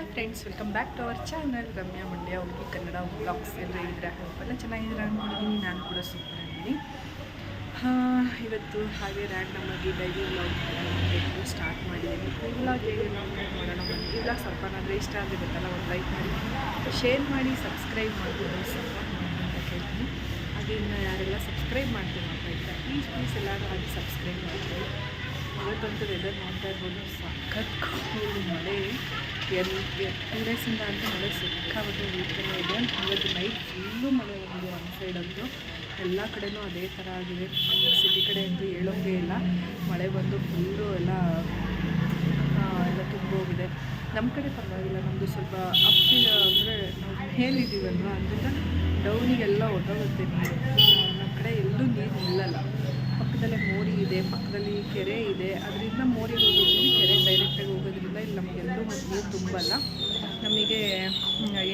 Hi friends welcome back to our channel Ramya Mandya ಹುಡುಗಿ Kannada blogs ಎಲ್ಲ ಇದ್ರೆ ಎಲ್ಲ ಚೆನ್ನಾಗಿದ್ದೀರಾ ಅಂದ್ಕೊಂಡಿದ್ದೀನಿ ನಾನು ಕೂಡ ಸೂಪರ್ ಹಾಂ, ಇವತ್ತು ಹಾಗೆ ರ್ಯಾಂಡಮ್ ಆಗಿ ಡೈಲಿ ವ್ಲಾಗ್ ಮಾಡಿ ಸ್ಟಾರ್ಟ್ ಮಾಡಿದ್ದೀನಿ. ಈ ವ್ಲಾಗ್ ಹೇಗೆ ಮಾಡೋಣ ಬನ್ನಿ ಈ ವ್ಲಾಗ್ ಸ್ವಲ್ಪ ಏನಾದರೂ ಇಷ್ಟ ಆಗಿರುತ್ತಲ್ಲ ಒಂದು ಲೈಕ್ ಮಾಡಿ. ಶೇರ್ ಮಾಡಿ ಸಬ್ಸ್ಕ್ರೈಬ್ ಮಾಡಿಕೊಂಡು ಸಪೋರ್ಟ್ ಮಾಡಿ ಅಂತ ಕೇಳ್ತೀನಿ. ಹಾಗೆ ಇನ್ನು ಯಾರೆಲ್ಲ ಸಬ್ಸ್ಕ್ರೈಬ್ ಮಾಡ್ತೀನಿ ಅಂತ ಇದ್ದಾರೆ ಪ್ಲೀಸ್ ಪ್ಲೀಸ್ ಎಲ್ಲರೂ ಹಾಗೆ ಸಬ್ಸ್ಕ್ರೈಬ್ ಮಾಡ್ತೀವಿ ಇವತ್ತಂತೂ ವೆದರ್ ನೋಡ್ತಾ ಇರ್ಬೋದು. ಸಖತ್ ಮಳೆ. ಎರಡು ಟೂ ಡೇಸಿಂದ ಅಂತ ಮಳೆ ಸಿಕ್ಕಾಗುತ್ತೆ ವೀಕೆಲ್ಲ ಇದೆ. ಇವತ್ತು ನೈಟ್ ಫುಲ್ಲು ಮಳೆ ಒಂದು ಒನ್ ಸೈಡ್ ಅಂತೂ ಎಲ್ಲ ಕಡೆನೂ ಅದೇ ಥರ ಆಗಿದೆ. ಸಿಟಿ ಕಡೆ ಅಂತೂ ಹೇಳೋಂಗೇ ಇಲ್ಲ. ಮಳೆ ಬಂದು ಫುಲ್ಲು ಎಲ್ಲ ಎಲ್ಲ ತುಂಬೋಗಿದೆ ನಮ್ಮ ಕಡೆ ಪರವಾಗಿಲ್ಲ. ನಮ್ಮದು ಸ್ವಲ್ಪ ಅಪ್ ಅಂದರೆ ನಾವು ಹೇಳಿದ್ದೀವಲ್ವ ಅದರಿಂದ ಡೌನಿಗೆಲ್ಲ ಹೊಟ್ಟೋಗುತ್ತೆ ನೀರು. ನಮ್ಮ ಕಡೆ ಎಲ್ಲೂ ನೀರು ನಿಲ್ಲಲ್ಲ. ಪಕ್ಕದಲ್ಲೇ ಮೋರಿ ಇದೆ, ಪಕ್ಕದಲ್ಲಿ ಕೆರೆ ಇದೆ. ಅದರಿಂದ ಮೋರಿಗೆ ಹೋಗೋದ್ರಿಂದ ಕೆರೆ ಡೈರೆಕ್ಟಾಗಿ ಹೋಗೋದ್ರಿಂದ ಇಲ್ಲಿ ನಮಗೆಲ್ಲೂ ಮತ್ತು ನೀರು ತುಂಬಲ್ಲ. ನಮಗೆ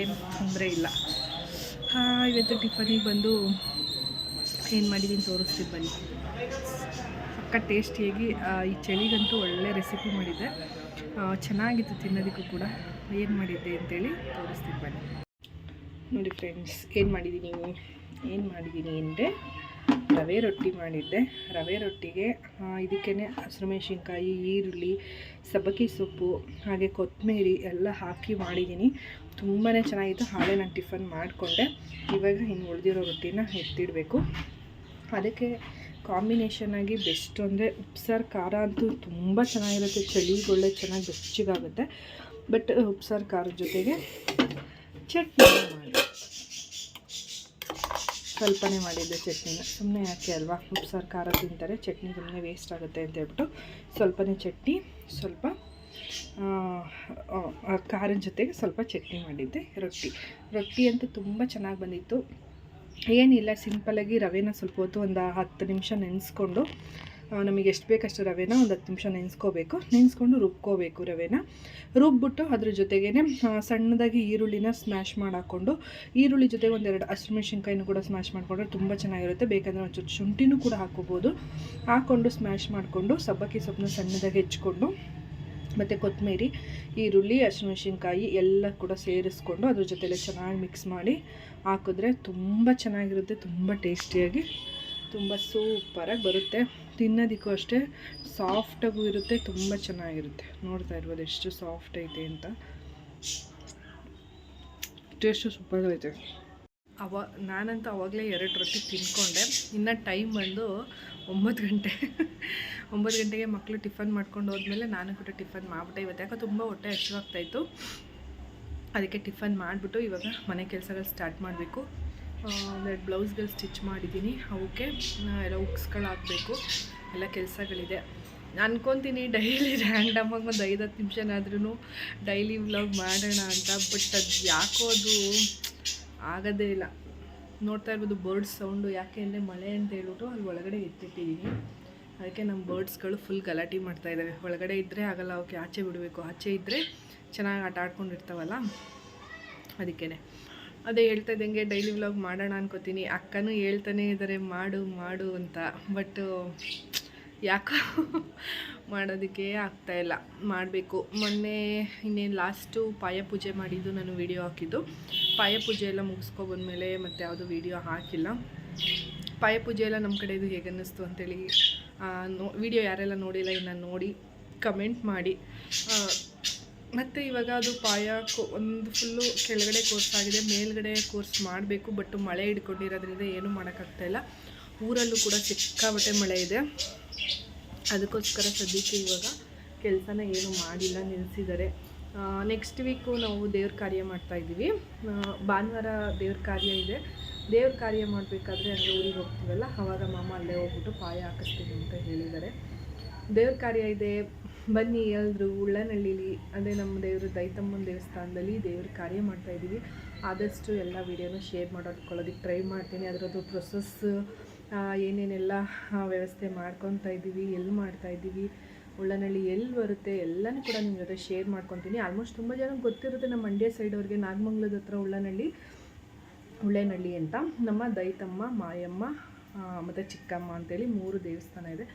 ಏನು ತೊಂದರೆ ಇಲ್ಲ. ಇವತ್ತು ಟಿಫನಿಗೆ ಬಂದು ಏನು ಮಾಡಿದ್ದೀನಿ ತೋರಿಸ್ತೀವಿ ಬನ್ನಿ. ಪಕ್ಕ ಟೇಸ್ಟಿಯಾಗಿ ಈ ಚಳಿಗಂತೂ ಒಳ್ಳೆ ರೆಸಿಪಿ ಮಾಡಿದ್ದೆ ಚೆನ್ನಾಗಿತ್ತು ತಿನ್ನೋದಕ್ಕೂ ಕೂಡ. ಏನು ಮಾಡಿದ್ದೆ ಅಂತೇಳಿ ತೋರಿಸ್ತೀನಿ ಬನ್ನಿ. ನೋಡಿ ಫ್ರೆಂಡ್ಸ್ ಏನು ಮಾಡಿದ್ದೀನಿ ಏನು ಮಾಡಿದ್ದೀನಿ ಅಂದರೆ ರವೆ ರೊಟ್ಟಿ ಮಾಡಿದ್ದೆ. ರವೆ ರೊಟ್ಟಿಗೆ ಇದಕ್ಕೇ ಹಸಿರು ಮೆಣಸಿನ್ಕಾಯಿ ಈರುಳ್ಳಿ, ಸಬ್ಬಕ್ಕಿ ಸೊಪ್ಪು, ಹಾಗೆ ಕೊತ್ತಂಬರಿ ಎಲ್ಲ ಹಾಕಿ ಮಾಡಿದ್ದೀನಿ. ತುಂಬಾ ಚೆನ್ನಾಗಿತ್ತು. ಹಾಳೆ ನಾನು ಟಿಫನ್ ಮಾಡಿಕೊಂಡೆ. ಇವಾಗ ಇನ್ನು ಉಳಿದಿರೋ ರೊಟ್ಟಿನ ಎತ್ತಿಡಬೇಕು. ಅದಕ್ಕೆ ಕಾಂಬಿನೇಷನ್ ಆಗಿ ಬೆಸ್ಟ್ ಅಂದರೆ ಉಪ್ಸಾರು, ಖಾರ ಅಂತೂ ತುಂಬ ಚೆನ್ನಾಗಿರುತ್ತೆ. ಚಳಿಗೊಳ್ಳೆ ಚೆನ್ನಾಗಿ ಬೆಚ್ಚಗಾಗುತ್ತೆ. ಬಟ್, ಉಪ್ಸಾರು, ಖಾರದ ಜೊತೆಗೆ ಚಟ್ನಿ ಮಾಡಿ. ಸ್ವಲ್ಪನೇ ಮಾಡಿದ್ದೆ ಚಟ್ನಿನ. ಸುಮ್ಮನೆ ಯಾಕೆ ಅಲ್ವಾ? ಉಪ್ಸಾರು, ಖಾರ ತಿಂತಾರೆ. ಚಟ್ನಿ ಸುಮ್ಮನೆ ವೇಸ್ಟ್ ಆಗುತ್ತೆ ಅಂತ ಹೇಳ್ಬಿಟ್ಟು ಸ್ವಲ್ಪನೇ ಚಟ್ನಿ, ಸ್ವಲ್ಪ ಖಾರದ ಜೊತೆಗೆ ಸ್ವಲ್ಪ ಚಟ್ನಿ ಮಾಡಿದ್ದೆ, ರೊಟ್ಟಿ. ರೊಟ್ಟಿ ಅಂತೂ ತುಂಬ ಚೆನ್ನಾಗಿ ಬಂದಿತ್ತು. ಏನಿಲ್ಲ ಸಿಂಪಲಾಗಿ ರವೆನ ಸ್ವಲ್ಪ ಹೊತ್ತು ಒಂದು ಹತ್ತು ನಿಮಿಷ ನೆನೆಸ್ಕೊಂಡು ನಮಗೆ ಎಷ್ಟು ಬೇಕಷ್ಟು ರವೆನ ಒಂದು ಹತ್ತು ನಿಮಿಷ ನೆನೆಸ್ಕೋಬೇಕು. ನೆನೆಸ್ಕೊಂಡು ರುಬ್ಕೋಬೇಕು ರವೆನ. ರುಬ್ಬಿಟ್ಟು ಅದ್ರ ಜೊತೆಗೇ ಸಣ್ಣದಾಗಿ ಈರುಳ್ಳಿನ ಸ್ಮ್ಯಾಶ್ ಮಾಡಿ ಹಾಕ್ಕೊಂಡು ಈರುಳ್ಳಿ ಜೊತೆಗೆ ಒಂದೆರಡು ಹಸಿಮೆಣ್ಸಿನ್ಕಾಯಿನೂ ಕೂಡ ಸ್ಮ್ಯಾಶ್ ಮಾಡಿಕೊಂಡ್ರೆ ತುಂಬ ಚೆನ್ನಾಗಿರುತ್ತೆ. ಬೇಕಂದರೆ ಒಂಚೂರು ಶುಂಠಿನೂ ಕೂಡ ಹಾಕ್ಕೋಬೋದು. ಹಾಕ್ಕೊಂಡು ಸ್ಮ್ಯಾಶ್ ಮಾಡಿಕೊಂಡು, ಸಬ್ಬಕ್ಕಿ ಸೊಪ್ಪನ್ನ ಸಣ್ಣದಾಗಿ ಹೆಚ್ಕೊಂಡು, ಮತ್ತು ಕೊತ್ತಂಬರಿ ಈರುಳ್ಳಿ ಹಸಿಮೆಣ್ಸಿನ್ಕಾಯಿ ಎಲ್ಲ ಕೂಡ ಸೇರಿಸ್ಕೊಂಡು ಅದ್ರ ಜೊತೆಲೆ ಚೆನ್ನಾಗಿ ಮಿಕ್ಸ್ ಮಾಡಿ ಹಾಕಿದ್ರೆ ತುಂಬ ಚೆನ್ನಾಗಿರುತ್ತೆ, ತುಂಬ ಟೇಸ್ಟಿಯಾಗಿ ತುಂಬ ಸೂಪರಾಗಿ ಬರುತ್ತೆ. ತಿನ್ನೋದಕ್ಕೂ ಅಷ್ಟೇ ಸಾಫ್ಟಾಗೂ ಇರುತ್ತೆ, ತುಂಬ ಚೆನ್ನಾಗಿರುತ್ತೆ. ನೋಡ್ತಾ ಇರ್ಬೋದು ಎಷ್ಟು ಸಾಫ್ಟ್ ಐತೆ ಅಂತ. ಟೇಸ್ಟು ಸೂಪರ್ ಐತೆ. ಅವ, ನಾನಂತೂ ಅವಾಗಲೇ ಎರಡು ರೊಟ್ಟಿ ತಿನ್ಕೊಂಡೆ. ಇನ್ನು ಟೈಮ್ ಬಂದು ಒಂಬತ್ತು ಗಂಟೆ. ಒಂಬತ್ತು ಗಂಟೆಗೆ ಮಕ್ಕಳು ಟಿಫನ್ ಮಾಡ್ಕೊಂಡು ಹೋದ್ಮೇಲೆ ನಾನು ಕೂಡ ಟಿಫನ್ ಮಾಡಿಬಿಟ್ಟೆ. ಇವತ್ತು ಯಾಕೆ ತುಂಬ ಹೊಟ್ಟೆ ಹಸಿವಾಗ್ತಾಯಿತ್ತು ಅದಕ್ಕೆ ಟಿಫನ್ ಮಾಡಿಬಿಟ್ಟು ಇವಾಗ ಮನೆ ಕೆಲಸಗಳು ಸ್ಟಾರ್ಟ್ ಮಾಡಬೇಕು. ಒಂದೆರಡು ಬ್ಲೌಸ್ಗಳು ಸ್ಟಿಚ್ ಮಾಡಿದ್ದೀನಿ. ಅವಕ್ಕೆ ಎಲ್ಲ ಉಕ್ಸ್ಗಳು ಹಾಕಬೇಕು ಎಲ್ಲ ಕೆಲಸಗಳಿದೆ. ಅನ್ಕೊತೀನಿ ಡೈಲಿ ರ್ಯಾಂಡಮಾಗಿ ಒಂದು ಐದು ಹತ್ತು ನಿಮಿಷನಾದ್ರೂ ಡೈಲಿ ವ್ಲಾಗ್ ಮಾಡೋಣ ಅಂತ. ಬಟ್ ಅದು ಯಾಕೋ ಅದು ಆಗೋದೇ ಇಲ್ಲ. ನೋಡ್ತಾ ಇರ್ಬೋದು ಬರ್ಡ್ಸ್ ಸೌಂಡು ಯಾಕೆ ಅಂದರೆ ಮಳೆ ಅಂತ ಹೇಳ್ಬಿಟ್ಟು ಅಲ್ಲಿ ಒಳಗಡೆ ಎತ್ತಿಟ್ಟಿದ್ದೀನಿ. ಅದಕ್ಕೆ ನಮ್ಮ ಬರ್ಡ್ಸ್ಗಳು ಫುಲ್ ಗಲಾಟೆ ಮಾಡ್ತಾ ಇದ್ದಾವೆ ಒಳಗಡೆ ಇದ್ದರೆ ಆಗಲ್ಲ ಅವಕ್ಕೆ ಆಚೆ ಬಿಡಬೇಕು. ಆಚೆ ಇದ್ದರೆ ಚೆನ್ನಾಗಿ ಆಟ ಆಡ್ಕೊಂಡಿರ್ತಾವಲ್ಲ? ಅದಕ್ಕೇ ಅದೇ ಹೇಳ್ತಾ ಇದ್ದಂಗೆ ಡೈಲಿ ವ್ಲಾಗ್ ಮಾಡೋಣ ಅನ್ಕೋತೀನಿ. ಅಕ್ಕನೂ ಹೇಳ್ತಾನೆ ಇದ್ದಾರೆ ಮಾಡು ಮಾಡು ಅಂತ. ಬಟ್ ಯಾಕೋ ಮಾಡೋದಕ್ಕೆ ಆಗ್ತಾಯಿಲ್ಲ ಮಾಡಬೇಕು. ಮೊನ್ನೆ ಇನ್ನೇನು ಲಾಸ್ಟು ಪಾಯ ಪೂಜೆ ಮಾಡಿದ್ದು ನಾನು ವಿಡಿಯೋ ಹಾಕಿದ್ದು. ಪಾಯ ಪೂಜೆ ಎಲ್ಲ ಮುಗಿಸ್ಕೊಬಂದ್ಮೇಲೆ ಮತ್ತೆ ಯಾವುದು ವಿಡಿಯೋ ಹಾಕಿಲ್ಲ. ಪಾಯ ಪೂಜೆ ಎಲ್ಲ ನಮ್ಮ ಕಡೆ ಇದು ಹೇಗೆ ಅನ್ನಿಸ್ತು ಅಂತೇಳಿ ನೋ ವಿಡಿಯೋ ಯಾರೆಲ್ಲ ನೋಡಿಲ್ಲ, ಇನ್ನು ನೋಡಿ ಕಮೆಂಟ್ ಮಾಡಿ. ಮತ್ತು ಇವಾಗ ಅದು ಪಾಯ ಒಂದು ಫುಲ್ಲು ಕೆಳಗಡೆ ಕೋರ್ಸ್ ಆಗಿದೆ ಮೇಲ್ಗಡೆ ಕೋರ್ಸ್ ಮಾಡಬೇಕು ಬಟ್ ಮಳೆ ಹಿಡ್ಕೊಂಡಿರೋದ್ರಿಂದ ಏನೂ ಮಾಡೋಕ್ಕಾಗ್ತಾಯಿಲ್ಲ ಊರಲ್ಲೂ ಕೂಡ ಸಿಕ್ಕಾಬಟ್ಟೆ ಮಳೆ ಇದೆ. ಅದಕ್ಕೋಸ್ಕರ ಸದ್ಯಕ್ಕೆ ಇವಾಗ ಕೆಲಸನ ಏನು ಮಾಡಿಲ್ಲ ನಿಲ್ಲಿಸಿದ್ದಾರೆ ನೆಕ್ಸ್ಟ್ ವೀಕು ನಾವು ದೇವ್ರ ಕಾರ್ಯ ಮಾಡ್ತಾ ಇದ್ದೀವಿ. ಆ, ಭಾನುವಾರ ದೇವ್ರ ಕಾರ್ಯ ಇದೆ. ದೇವ್ರ ಕಾರ್ಯ ಮಾಡಬೇಕಾದ್ರೆ ಅಂದರೆ ಊರಿಗೆ ಹೋಗ್ತೀವಲ್ಲ ಆವಾಗ ಮಾಮ ಅಲ್ಲೇ ಹೋಗ್ಬಿಟ್ಟು ಪಾಯ ಹಾಕಿಸ್ತೀವಿ ಅಂತ ಹೇಳಿದ್ದಾರೆ. ದೇವ್ರ ಕಾರ್ಯ ಇದೆ. ಬನ್ನಿ ಎಲ್ಲರೂ ಉಳ್ಳನಳ್ಳಿಲಿ, ಅದೇ ನಮ್ಮ ದೇವರು ದೈತಮ್ಮನ ದೇವಸ್ಥಾನದಲ್ಲಿ ದೇವ್ರ ಕಾರ್ಯ ಮಾಡ್ತಾ ಇದ್ದೀವಿ. ಆದಷ್ಟು ಎಲ್ಲ ವೀಡಿಯೋನ ಶೇರ್ ಮಾಡೋದಕ್ಕೊಳ್ಳೋದಕ್ಕೆ ಟ್ರೈ ಮಾಡ್ತೀನಿ. ಅದರದ್ದು ಪ್ರೊಸೆಸ್ ಏನೇನೆಲ್ಲ ವ್ಯವಸ್ಥೆ ಮಾಡ್ಕೊತಾ ಇದ್ದೀವಿ, ಎಲ್ಲಿ ಮಾಡ್ತಾ ಇದ್ದೀವಿ ಉಳ್ಳನಹಳ್ಳಿ ಎಲ್ಲಿ ಬರುತ್ತೆ, ಎಲ್ಲನೂ ಕೂಡ ನಿಮ್ಮ ಜೊತೆ ಶೇರ್ ಮಾಡ್ಕೊತೀನಿ. ಆಲ್ಮೋಸ್ಟ್ ತುಂಬ ಜನಕ್ಕೆ ಗೊತ್ತಿರುತ್ತೆ ನಮ್ಮ ಮಂಡ್ಯ ಸೈಡ್ ಅವ್ರಿಗೆ ನಾಗಮಂಗ್ಲದ ಹತ್ರ ಉಳ್ಳನಹಳ್ಳಿ ಉಳ್ಳೇನಹಳ್ಳಿ ಅಂತ. ನಮ್ಮ ದೈತಮ್ಮ, ಮಾಯಮ್ಮ ಮತ್ತು ಚಿಕ್ಕಮ್ಮ ಅಂತೇಳಿ ಮೂರು ದೇವಸ್ಥಾನ ಇದೆ.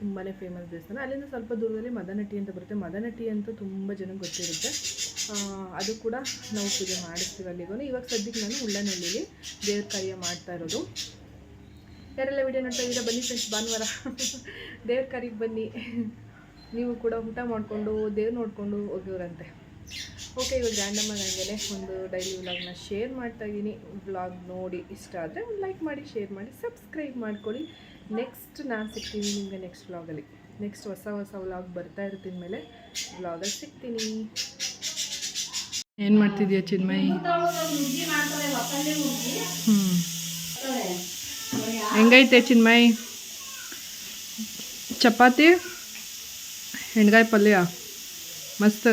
ತುಂಬಾ ಫೇಮಸ್ ದೇವಸ್ಥಾನ. ಅಲ್ಲಿಂದ ಸ್ವಲ್ಪ ದೂರದಲ್ಲಿ ಮದನಟ್ಟಿ ಅಂತ ಬರುತ್ತೆ. ಮದನಟ್ಟಿ ಅಂತೂ ತುಂಬ ಜನಕ್ಕೆ ಗೊತ್ತಿರುತ್ತೆ. ಅದು ಕೂಡ ನಾವು ಪೂಜೆ ಮಾಡಿಸ್ತೀವಿ ಅಲ್ಲಿಗೂ ಇವಾಗ ಸದ್ಯಕ್ಕೆ ನಾನು ಉಳ್ಳನಹಳ್ಳಿಲಿ ದೇವ್ರ ಕಾರ್ಯ ಮಾಡ್ತಾ ಇರೋದು. ಯಾರೆಲ್ಲ ವಿಡಿಯೋ ನೋಡ್ತಾ ಇದ್ದೀರಾ? ಬನ್ನಿ ಫ್ರೆಂಡ್ಸ್ ಭಾನುವಾರ. ದೇವ್ರ ಕಾರ್ಯಕ್ಕೆ ಬನ್ನಿ. ನೀವು ಕೂಡ ಊಟ ಮಾಡಿಕೊಂಡು, ದೇವ್ರು ನೋಡಿಕೊಂಡು ಹೋಗೋರಂತೆ ಓಕೆ ಇವಾಗ ಗ್ರ್ಯಾಂಡಮ್ಮ ನನಗೆ ಒಂದು ಡೈಲಿ ವ್ಲಾಗ್ನ ಶೇರ್ ಮಾಡ್ತಾ ಇದ್ದೀನಿ. ವ್ಲಾಗ್ ನೋಡಿ ಇಷ್ಟ ಆದರೆ ಒಂದು ಲೈಕ್ ಮಾಡಿ ಶೇರ್ ಮಾಡಿ ಸಬ್ಸ್ಕ್ರೈಬ್ ಮಾಡ್ಕೊಳ್ಳಿ. ನೆಕ್ಸ್ಟ್ ನಾನು ಸಿಗ್ತೀನಿ ನಿಮಗೆ ನೆಕ್ಸ್ಟ್ ವ್ಲಾಗಲ್ಲಿ ನೆಕ್ಸ್ಟ್ ಹೊಸ ಹೊಸ ವ್ಲಾಗ್ ಬರ್ತಾ ಇರ್ತೀನಿ ಮೇಲೆ. ವ್ಲಾಗಲ್ಲಿ ಸಿಗ್ತೀನಿ. ಏನು ಮಾಡ್ತಿದ್ಯಾ ಚಿನ್ಮಯಿ? ಹ್ಞೂ ಹೆಂಗೈತೆ ಚಿನ್ಮಯಿ? ಚಪಾತಿ? ಹೆಣ್ಗಾಯಿ ಪಲ್ಯ? ಮಸ್ತ್?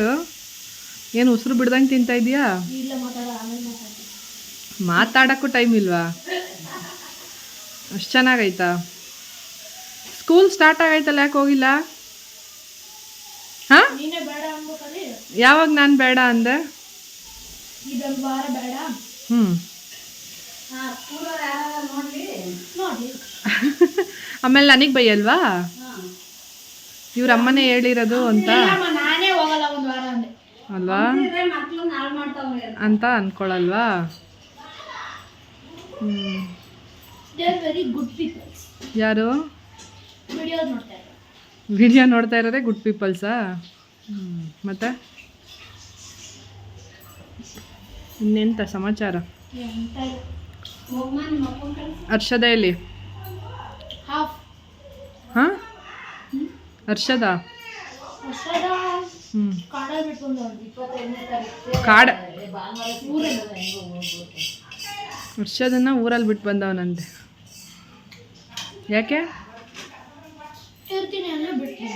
ಏನು ಉಸಿರು ಬಿಡ್ದಂಗೆ ತಿಂತಾ ಇದೆಯಾ ಮಾತಾಡೋಕ್ಕೂ ಟೈಮ್ ಇಲ್ವಾ? ಅಷ್ಟು ಚೆನ್ನಾಗೈತಾ? ಸ್ಕೂಲ್ ಸ್ಟಾರ್ಟ್ ಆಗೈತಲ್ಲ ಯಾಕೆ ಹೋಗಿಲ್ಲ? ಹಾಂ? ಯಾವಾಗ ನಾನು ಬೇಡ ಅಂದೆ? ಹ್ಞೂ ಆಮೇಲೆ ನನಗೆ ಬೈಯಲ್ವಾ? ಇವ್ರ ಅಮ್ಮನೇ ಹೇಳಿರೋದು ಅಂತ? ಅಲ್ವಾ? ಅಂತ. ಅನ್ಕೊಳಲ್ವಾ? ಹ್ಞೂ ಯಾರು? ವಿಡಿಯೋ ನೋಡ್ತಾ ಇರೋದೇ. ಗುಡ್ ಪೀಪಲ್ಸಾ ಹ್ಞೂ ಮತ್ತೆ? ಇನ್ನೆಂತ ಸಮಾಚಾರ? ಹರ್ಷದ ಎಲ್ಲಿ? ಹಾಂ? ಹರ್ಷದ? ಹ್ಞೂ ಕಾಡ ಹರ್ಷದನ್ನ ಊರಲ್ಲಿ ಬಿಟ್ಟು ಬಂದವನಂತೆ. ಯಾಕೆ? ಇರ್ತೀನಿ ಅಂದ್ರೆ ಬಿಡ್ತೀನಿ.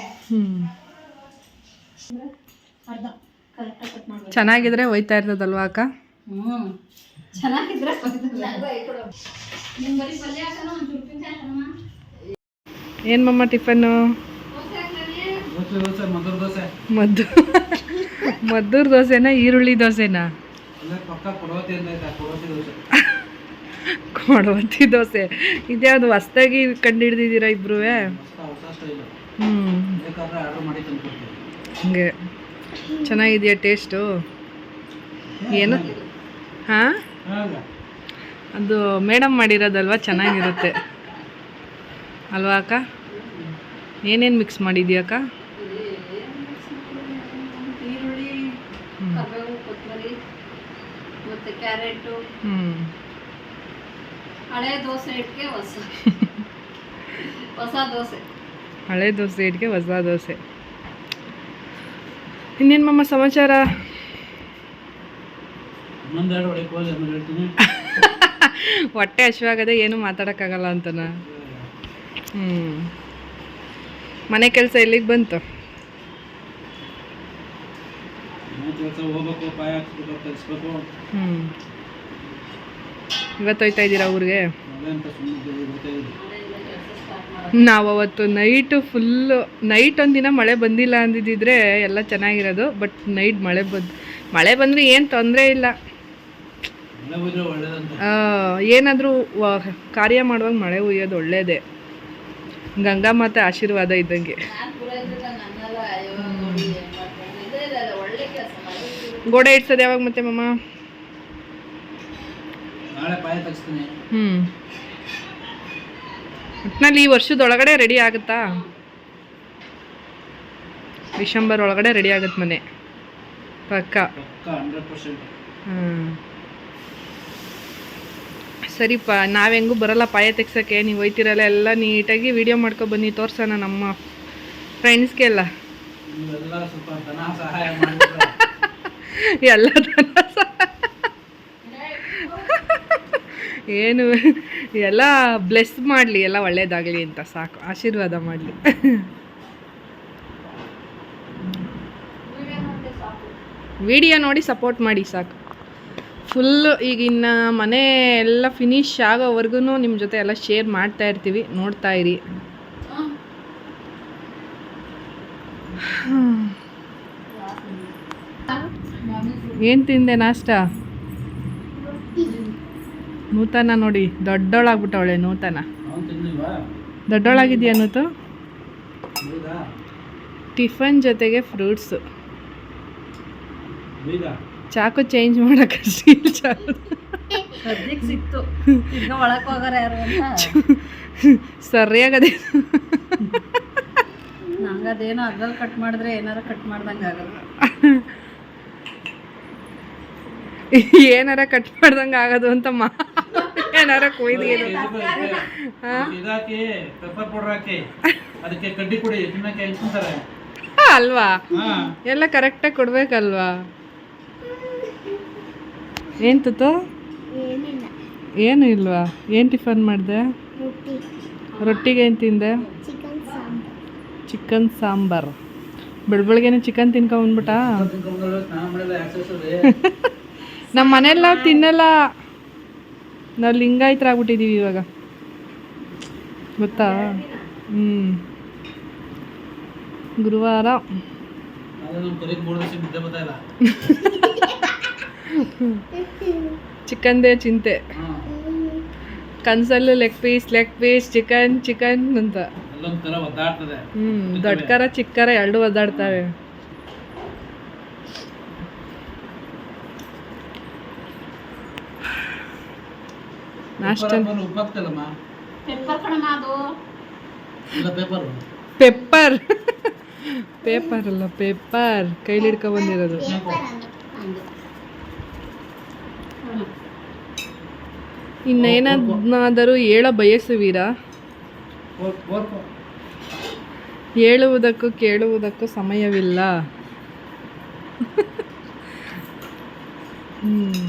ಅರ್ಧ. ಕರೆಕ್ಟಾಗಿ ಕಟ್ ಮಾಡ್ಬೇಕು. ಚೆನ್ನಾಗಿದ್ರೆ ಹೋಯ್ತಾ ಇರ್ತದಲ್ವಾ ಅಕ್ಕ? ಹ್ಞೂ ಚೆನ್ನಾಗಿದ್ರೆ ನಿಮ್ ಬರೀ ಪಲ್ಯ ಹಾಕೋಣ ಒಂದು ಚುರುಪಿನ ಹಾಕೋಣ ಏನು ಮಮ್ಮ ಟಿಫನ್ನು? ಮದ್ದು ಮದ್ದೂರು ದೋಸೆನಾ ಈರುಳ್ಳಿ ದೋಸೆನಾ? ಕೊಡವತಿ ದೋಸೆ. ಇದ್ಯಾವ್ದು ದೋಸೆ. ಇದ್ಯಾವುದು ಹೊಸ್ದಾಗಿ ಕಂಡು ಹಿಡ್ದಿದ್ದೀರಾ ಇಬ್ರು ಬೇಕಾದ್ರೆ ಆರ್ಡರ್ ಮಾಡಿ ತಂದ್ಕೊಡ್ತೀವಿ ಹಂಗೆ. ಚೆನ್ನಾಗಿದೆಯಾ ಟೇಸ್ಟು ಏನು? ಹಾಂ? ಅದು ಮೇಡಮ್ ಮಾಡಿರೋದಲ್ವಾ? ಚೆನ್ನಾಗಿರುತ್ತೆ. ಅಲ್ವಾ ಅಕ್ಕ? ಏನೇನು ಮಿಕ್ಸ್ ಮಾಡಿದ್ಯಾ ಅಕ್ಕ? ಈರುಳ್ಳಿ ಹ್ಮ್. ಕರಿಬೇವು ಕೊತ್ತಂಬರಿ ಮತ್ತು ಕ್ಯಾರೆಟು. ಹ್ಞೂ ಹಳೆ ದೋಸೆ ಇಟ್ಟಿಗೆ ಹೊಸ. ಹೊಸ ದೋಸೆ. ಹಳೆ ದೋಸೆ ಇಟ್ಗೆ ಹೊಸ ದೋಸೆ. ಇನ್ನೇನು ಮಮ್ಮ ಸಮಾಚಾರ? ಹೊಟ್ಟೆ ಹಸಿವಾಗದೆ ಏನು ಮಾತಾಡೋಕ್ಕಾಗಲ್ಲ ಅಂತನ? ಹ್ಞೂ ಮನೆ ಕೆಲಸ ಎಲ್ಲಿಗೆ ಬಂತು? ಇವತ್ತು ಹೋಯ್ತಾ ಇದ್ದೀರಾ ಊರಿಗೆ ಮಳೆ ಅಂತ ಸುಮ್ಮನೆ ಬರ್ತಾ ಇದ್ವಿ ನಾವು ಅವತ್ತು ನೈಟ್ ಫುಲ್ಲು ನೈಟ್ ಒಂದಿನ ಮಳೆ ಬಂದಿಲ್ಲ ಅಂದಿದ್ದಿದ್ರೆ ಎಲ್ಲ ಚೆನ್ನಾಗಿರೋದು ಬಟ್ ನೈಟ್ ಮಳೆ ಬಂದು ಮಳೆ ಬಂದರೆ ಏನು ತೊಂದರೆ ಇಲ್ಲ. ಏನಾದರೂ ಕಾರ್ಯ ಮಾಡುವಾಗ ಮಳೆ ಹುಯ್ಯೋದು ಒಳ್ಳೇದೇ. ಗಂಗಾ ಮಾತೆ ಆಶೀರ್ವಾದ ಇದ್ದಂಗೆ. ಗೋಡೆ ಇಡ್ಸೋದು ಯಾವಾಗ ಮತ್ತೆ ಮಮ್ಮ ಹ್ಞೂ ಒಟ್ಟಿನಲ್ಲಿ ಈ ವರ್ಷದೊಳಗಡೆ ರೆಡಿ ಆಗುತ್ತಾ? ಡಿಸೆಂಬರ್ ಒಳಗಡೆ ರೆಡಿ ಆಗುತ್ತೆ ಮನೆ. ಪಕ್ಕ. ಹ್ಮ್. ಸರಿಪ್ಪ ನಾವೆಂಗೂ ಹೆಂಗೂ ಬರಲ್ಲ ಪಾಯ ತೆಗ್ಸೋಕ್ಕೆ. ನೀವು ಹೋಯ್ತಿರಲ್ಲ ಎಲ್ಲ ನೀಟಾಗಿ ವಿಡಿಯೋ ಮಾಡ್ಕೊ ಬನ್ನಿ ತೋರ್ಸೋಣ ನಮ್ಮ ಫ್ರೆಂಡ್ಸ್ಗೆಲ್ಲ ಎಲ್ಲ ದನ ಸ- ಏನು ಎಲ್ಲ ಬ್ಲೆಸ್ ಮಾಡಲಿ ಎಲ್ಲ ಒಳ್ಳೆಯದಾಗಲಿ ಅಂತ ಸಾಕು. ಆಶೀರ್ವಾದ ಮಾಡಲಿ. ವಿಡಿಯೋ ನೋಡಿ ಸಪೋರ್ಟ್ ಮಾಡಿ ಸಾಕು. ಫುಲ್ಲು ಈಗ ಇನ್ನು ಮನೆ ಎಲ್ಲ ಫಿನಿಶ್ ಆಗೋವರೆಗೂ ನಿಮ್ಮ ಜೊತೆ ಎಲ್ಲ ಶೇರ್ ಮಾಡ್ತಾ ಇರ್ತೀವಿ ನೋಡ್ತಾ ಇರಿ. ಏನು ತಿಂದೆ ನಾಷ್ಟ? ನೂತನ ನೋಡಿ ದೊಡ್ಡೋಳಾಗ್ಬಿಟ್ಟವಳೆ ನೂತನ. ದೊಡ್ಡೋಳಾಗಿದ್ಯಾ ನೂತು? ಟಿಫನ್ ಜೊತೆಗೆ ಫ್ರೂಟ್ಸು. ಚಾಕು ಚೇಂಜ್ ಮಾಡಕ್ಕೆ ಸ್ಟೀಲ್ ಚಾಕು. ಸಿಕ್ತು. ಈಗ ಒಳಕ್ ಹೋಗಾರ ಯಾರು ಅಂತ. ಸರಿಯಾಗದೆ. ನಂಗೆ ಅದೇನೋ ಅದ್ರಲ್ಲಿ ಕಟ್ ಮಾಡಿದ್ರೆ ಏನಾರ ಕಟ್ ಮಾಡ್ದಂಗೆ ಆಗಲ್ಲ ಏನಾರ ಕಟ್ ಮಾಡ್ದಂಗೆ ಆಗೋದು ಅಂತ ಮಾ ಏನಾರ ಕೊಯ್ದು ಏನು ಇದಾಕಿ ಪೆಪ್ಪರ್ ಪೌಡರ್ ಹಾಕಿ ಅದಕ್ಕೆ ಕಡ್ಡಿ ಕೊಡಿ ತಿನ್ನಕ್ಕೆ ಹಂಚ್ಕೊಂತಾರೆ ಅಲ್ವಾ? ಹಾ. ಎಲ್ಲ ಕರೆಕ್ಟಾಗಿ ಕೊಡ್ಬೇಕಲ್ವಾ? ಏನು ತುತ್ತು? ಏನು ಇಲ್ವಾ? ಏನು ಟಿಫನ್ ಮಾಡಿದೆ? ರೊಟ್ಟಿಗೆ ಏನು ತಿಂದೆ? ಚಿಕನ್ ಸಾಂಬಾರು. ಬೆಳಬೆಳಗ್ಗೆನೆ ಚಿಕನ್ ತಿನ್ಕೊಂಡ್ಬಿಟ್ಟ ನಮ್ಮ ಮನೆಯಲ್ಲ ನಾವು ತಿನ್ನಲ್ಲ. ನಾವು ಲಿಂಗಾಯತರಾಗ್ಬಿಟ್ಟಿದ್ದೀವಿ ಇವಾಗ. ಗೊತ್ತಾ? ಹ್ಞೂ ಗುರುವಾರ. ಚಿಕನ್ದೇ ಚಿಂತೆ. ಕನ್ಸಲ್ಲು leg piece leg piece chicken chicken ಅಂತ. ಹ್ಞೂ ದೊಡ್ಡ ಖರ ಚಿಕ್ಕ ಖರ ಎರಡು ಒದ್ದಾಡ್ತವೆ. ನಾಷ್ಟ ಪೆಪ್ಪರ್ ಪೇಪರ್ ಅಲ್ಲ ಪೇಪರ್ ಕೈಲಿ ಹಿಡ್ಕೊ ಬಂದಿರೋದು. ಹಂಗೆ ಇನ್ನೇನಾದರೂ ಹೇಳ ಬಯಸುವೀರ ಹೇಳುವುದಕ್ಕೂ ಕೇಳುವುದಕ್ಕೂ ಸಮಯವಿಲ್ಲ. ಹ್ಮ್.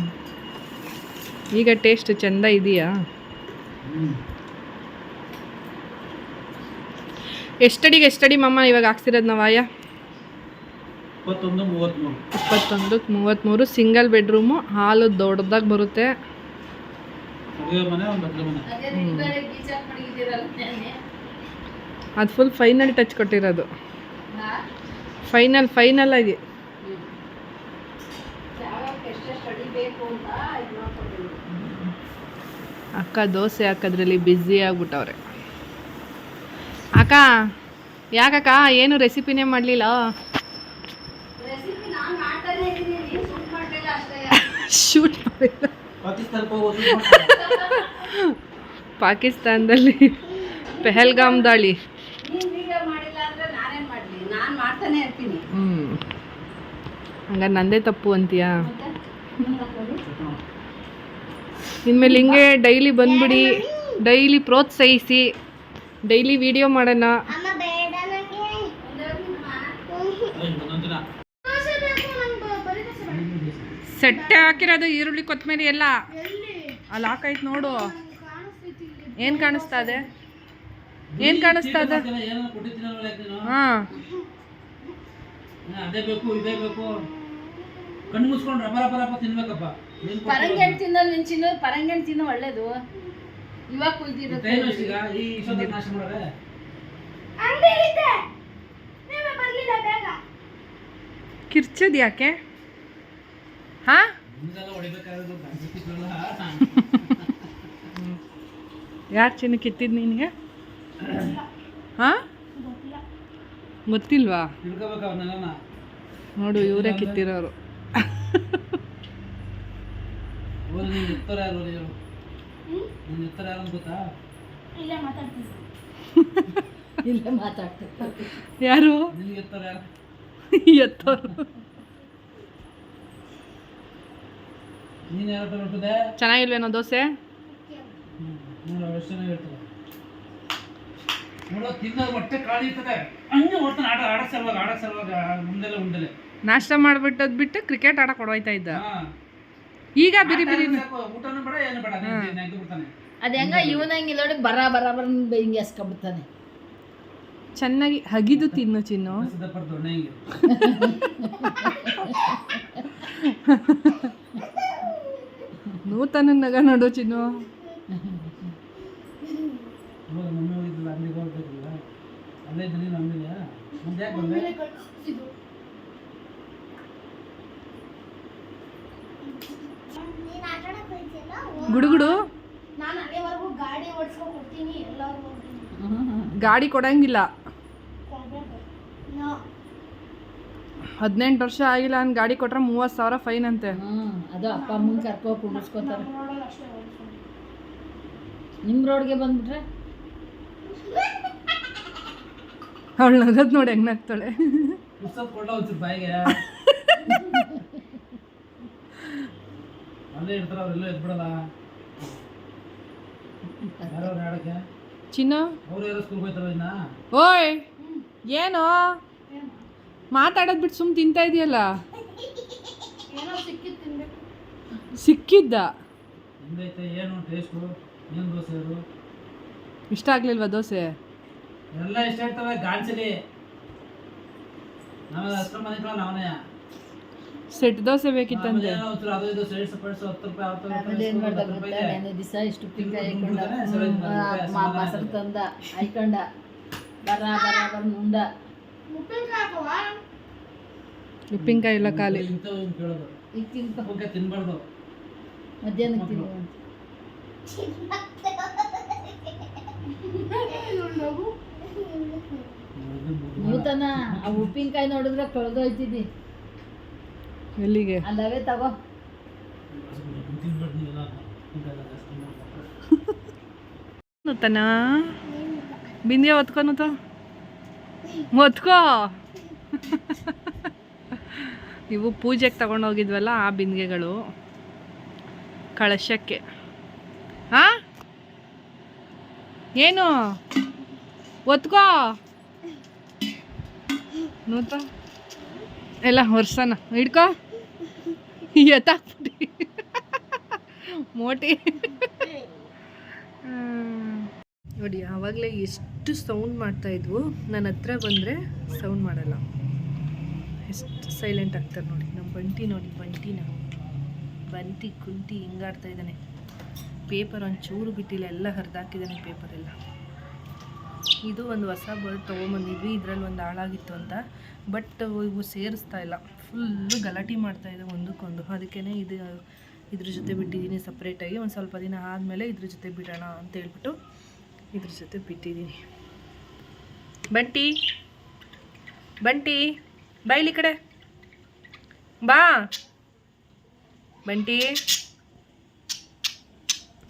ಈಗ ಟೇಸ್ಟ್ ಚೆಂದ ಇದೆಯಾ? ಎಷ್ಟಡಿಗೆ ಎಷ್ಟಡಿ ಮಮ್ಮ ಇವಾಗ ಹಾಕ್ಸಿರೋದು ನಾವಾಯ? ಇಪ್ಪತ್ತೊಂದು ಮೂವತ್ತ್ಮೂರು. ಇಪ್ಪತ್ತೊಂದಕ್ಕೆ ಮೂವತ್ತ್ಮೂರು ಸಿಂಗಲ್ ಬೆಡ್ರೂಮು ಹಾಲು ದೊಡ್ಡದಾಗಿ ಬರುತ್ತೆ. ಅದು ಫುಲ್ ಫೈನಲ್ ಟಚ್ ಕೊಟ್ಟಿರೋದು. ಫೈನಲ್ ಫೈನಲ್ ಆಗಿ. ಅಕ್ಕ ದೋಸೆ ಹಾಕೋದ್ರಲ್ಲಿ ಬ್ಯುಸಿ ಆಗ್ಬಿಟ್ಟವ್ರೆ. ಅಕ್ಕ ಯಾಕಕ್ಕ ಏನು ರೆಸಿಪಿನೇ ಮಾಡಲಿಲ್ಲ? ಶೂಟ್ ಮಾಡಿಲ್ಲ. ಪಾಕಿಸ್ತಾನದಲ್ಲಿ ಪೆಹಲ್ಗಾಮ್ ದಾಳಿ. ನೀನ್ ವೀಡಿಯೋ ಮಾಡಿಲ್ಲ ಅಂದ್ರೆ ನಾನೇನ್ ಮಾಡ್ಲಿ. ನಾನ್ ಮಾಡ್ತಾನೆ ಇರ್ತೀನಿ. ಹ್ಞೂ ಹಂಗಾರೆ ನಂದೇ ತಪ್ಪು ಅಂತೀಯಾ? ಇನ್ಮೇಲೆ ಹಿಂಗೆ ಡೈಲಿ ಬಂದ್ಬಿಡಿ ಡೈಲಿ ಪ್ರೋತ್ಸಾಹಿಸಿ ಡೈಲಿ ವಿಡಿಯೋ ಮಾಡೋಣ. ಸೆಟ್ಟೆ ಹಾಕಿರೋದು ಈರುಳ್ಳಿ ಕೊತ್ತಂಬರಿ ಎಲ್ಲ. ಅಲ್ಲಿ ಹಾಕೈತೆ ನೋಡು. ಏನು ಕಾಣಿಸ್ತಾ ಇದೆ? ಏನು ಕಾಣಿಸ್ತಾ ಇದೆ? ಹಾಂ. ಅದೇ ಬೇಕು ಇದೇ ಬೇಕು. ಕಣ್ಣು ಮುಚ್ಕೊಂಡು ರಪ ರಪ ರಪ ತಿನ್ಬೇಕಪ್ಪ? ಪರಂಗೆಣ್ ತಿನ್ನೋದು ಮಿಂಚಿನ ಪರಂಗೇಣ್ ಪರಂಗೆಣ್ ತಿನ್ನೋ ಒಳ್ಳೇದು ಇವಾಗ ಮಾಡೋರೆ? ಕಿರ್ಚೋದು ಯಾಕೆ? ಹಾಂ. ಯಾರು ಚಿನ್ನ ಕಿತ್ತಿದ್ ನಿನಗೆ? ಹಾಂ? ಗೊತ್ತಿಲ್ವಾ? ನೋಡು ಇವರೇ ಕಿತ್ತಿರೋರು. ಯಾರು ನೀನು. ನೀನು ಎತ್ತರ ಯಾರು ಅಂತ ಗೊತ್ತಾ? ಇಲ್ಲೇ ಮಾತಾಡ್ತಿರ್ತಾರೆ ಯಾರು? ನಿನ್ಗೆ ಎತ್ತರ? ಯಾರು ಎತ್ತೋರು. ನೀನು ಯಾರ ಹತ್ರ ಹೊರಟಿದೆ ಚೆನ್ನಾಗಿಲ್ವೇನೋ ದೋಸೆ? ನೋಡು ಎಷ್ಟು ಚೆನ್ನಾಗಿ ಹೇಳ್ತಾರೆ. ನೋಡೋ ತಿನ್ನೋದು ಹೊಟ್ಟೆ ಖಾಲಿ ಇರ್ತದೆ. ಹಂಗೆ ಹೊಡ್ತಾನೆ ಆಡ ಆಡಕ್ ಸಲುವಾಗ ಆಡಕ್ ಸಲುವಾಗ ಮುಂದೆಲ್ಲ ಉಂಡಲೆ ನಾಷ್ಟ ಮಾಡ್ಬಿಟ್ಟದ್ ಬಿಟ್ಟು ಕ್ರಿಕೆಟ್ ಆಡಕ್ಕೆ ಹೊಡೋಯ್ತಾ ಇದ್ದ? ಹಾ. ಈಗ ಬಿರಿ ಬಿರಿ ಊಟನೂ ಬೇಡ ಏನು ಬೇಡ ನೆಗ್ದು ಬಿಡ್ತಾನೆ? ಅದ ಹೆಂಗ ಇವನಂಗೆ ನೋಡಿ ಬರ ಬರ ಬರ ಹಿಂಗೆ ಎಸ್ಕೊಂಬಿಡ್ತಾನೆ ಚೆನ್ನಾಗಿ ಹಗಿದು ತಿನ್ನು ಚಿನ್ನು. ನೂತನ ನಗ ನೋಡು ಚಿನ್ನು. ಅಲ್ಲೇ ಇದ್ದೀನಿ ನೀನು ಅಂಗಡಿಯ ಮುಂದೆ ಯಾಕೆ ಬಂದೆ ಗುಡುಗುಡು ನಾನು ಅಲ್ಲಿವರೆಗೂ ಗಾಡಿ ಓಡಿಸ್ಕೊಂಡು ಕೊಡ್ತೀನಿ ಎಲ್ಲರೂ ಗಾಡಿ ಕೊಡಂಗಿಲ್ಲ. ಹದಿನೆಂಟು ವರ್ಷ ಆಗಿಲ್ಲ ನಾನು ಗಾಡಿ ಕೊಟ್ರೆ ಮೂವತ್ತು ಸಾವಿರ ಫೈನ್ ಅಂತೆ. ಅದು ಅಪ್ಪ ಅಮ್ಮನ ಕರ್ಕೋ ಕುಂಡಿಸ್ಕೋತಾರೆ. ನಿಮ್ಮ ರೋಡ್ಗೆ ಬಂದ್ಬಿಟ್ರೆ? ಅವಳು ನಗದ್ ನೋಡಿ ಹೆಂಗ್ ನಗ್ತಾಳೆ. ಬಾಯಿಗೆ? ಅಲ್ಲೇ ಇರ್ತಾರ ಅವರೆಲ್ಲ ಎದ್ಬಿಡಲ್ಲ. ಆಡಕ್ಕೆ ಚಿನ್ನ? ಅವ್ರು ಯಾರೋ ಸ್ಕೂಲ್ಗೆ ಹೋಯ್ತಾರ ಇನ್ನ? ಓಯ್ ಏನು? ಮಾತಾಡೋದು ಬಿಟ್ಟು ಸುಮ್ ತಿಂತಾ ಇದೆಯಲ್ಲ? ಏನೋ ಸಿಕ್ಕಿದ್ದು? ಏನು ಟೇಸ್ಟು ಏನು ದೋಸೆ ಅದು? ಇಷ್ಟ ಆಗ್ಲಿಲ್ವಾ ದೋಸೆ? ಎಲ್ಲ ಇಷ್ಟ ಆಗ್ತವೆ ಗಾಂಚಲಿ. ಅಷ್ಟರ ನಾವನೇ ಸೆಟ್ ದೋಸೆ ಬೇಕಿತ್ತಂದ್ರೆ ಏನು ಮಾಡ್ದ ಗೊತ್ತಾ ನೆನ್ನೆ ದಿವಸ ಇಷ್ಟು ಉಪ್ಪಿನಕಾಯಿ ಹಾಕೊಂಡ ಮೊಸರು ತಂದ ಹಾಯ್ಕೊಂಡ ಬರ ಬರ ಬರ ಉಂಡ ಉಪ್ಪಿನಕಾಯಿ ಎಲ್ಲ ಖಾಲಿ. ಈಗ ತಿಂತ. ಅವಕ್ಕೆ ತಿನ್ಬಾರ್ದು. ಮಧ್ಯಾಹ್ನಕ್ಕೆ ತಿನ್ನು ನಗು ನೂತನ ಆ ಉಪ್ಪಿನಕಾಯಿ ನೋಡಿದ್ರೆ ಕಳೆದೋಯ್ತಿದ್ದಿ. ಎಲ್ಲಿಗೆ? ಅಲ್ಲವೇ ತಗೋ. ಬಿಂದಿಗೆ ಒತ್ಕೊ ನೂತ ಒತ್ಕೋ ಇವು ಪೂಜೆಗೆ ತಗೊಂಡೋಗಿದ್ವಲ್ಲ ಆ ಬಿಂದಿಗೆಗಳು. ಕಳಶಕ್ಕೆ. ಹಾ ಏನು? ಒತ್ಕೋ ನೂತ. ಎಲ್ಲ ಹೊರ್ಸನ. ಹಿಡ್ಕೋ. ಎತ್ತಾಕ್ಬಿಟ್ಟಿ. ಮೋಟಿ. ನೋಡಿ, ಆವಾಗಲೇ ಎಷ್ಟು ಸೌಂಡ್ ಮಾಡ್ತಾ ಇದ್ವು. ನನ್ನ ಹತ್ರ ಬಂದರೆ ಸೌಂಡ್ ಮಾಡಲ್ಲ. ಎಷ್ಟು ಸೈಲೆಂಟ್ ಆಗ್ತಾರೆ ನೋಡಿ. ನಮ್ಮ ಬಂಟಿ ನೋಡಿ ಬಂಟಿನ ಬಂಟಿ ಕುಂಟಿ ಹಿಂಗಾಡ್ತಾ ಇದ್ದಾನೆ. ಪೇಪರ್ ಒಂಚೂರು ಬಿಟ್ಟಿಲ್ಲ, ಎಲ್ಲ ಹರಿದಾಕಿದ್ದಾನೆ ಪೇಪರ್ ಎಲ್ಲ. ಇದು ಒಂದು ಹೊಸ ಬರ್ಡ್ ತೊಗೊಂಬಂದಿದ್ವಿ. ಇದರಲ್ಲಿ ಒಂದು ಹಾಳಾಗಿತ್ತು ಅಂತ. ಬಟ್ ಇವು ಸೇರಿಸ್ತಾ ಇಲ್ಲ. ಫುಲ್ಲು ಗಲಾಟೆ ಮಾಡ್ತಾ ಇದೆ ಒಂದಕ್ಕೊಂದು. ಅದಕ್ಕೇ ಇದು, ಇದ್ರ ಜೊತೆ ಬಿಟ್ಟಿದ್ದೀನಿ ಸಪ್ರೇಟಾಗಿ ಒಂದು ಸ್ವಲ್ಪ ದಿನ ಆದಮೇಲೆ ಇದ್ರ ಜೊತೆ ಬಿಡೋಣ ಅಂತ ಹೇಳ್ಬಿಟ್ಟು ಇದ್ರ ಜೊತೆ ಬಿಟ್ಟಿದ್ದೀನಿ. ಬಂಟಿ ಬಂಟಿ ಬೈಲಿ ಕಡೆ. ಬಾ. ಬಂಟಿ.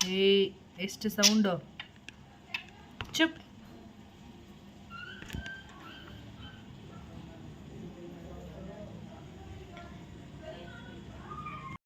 ಏ ಎಷ್ಟು ಸೌಂಡು.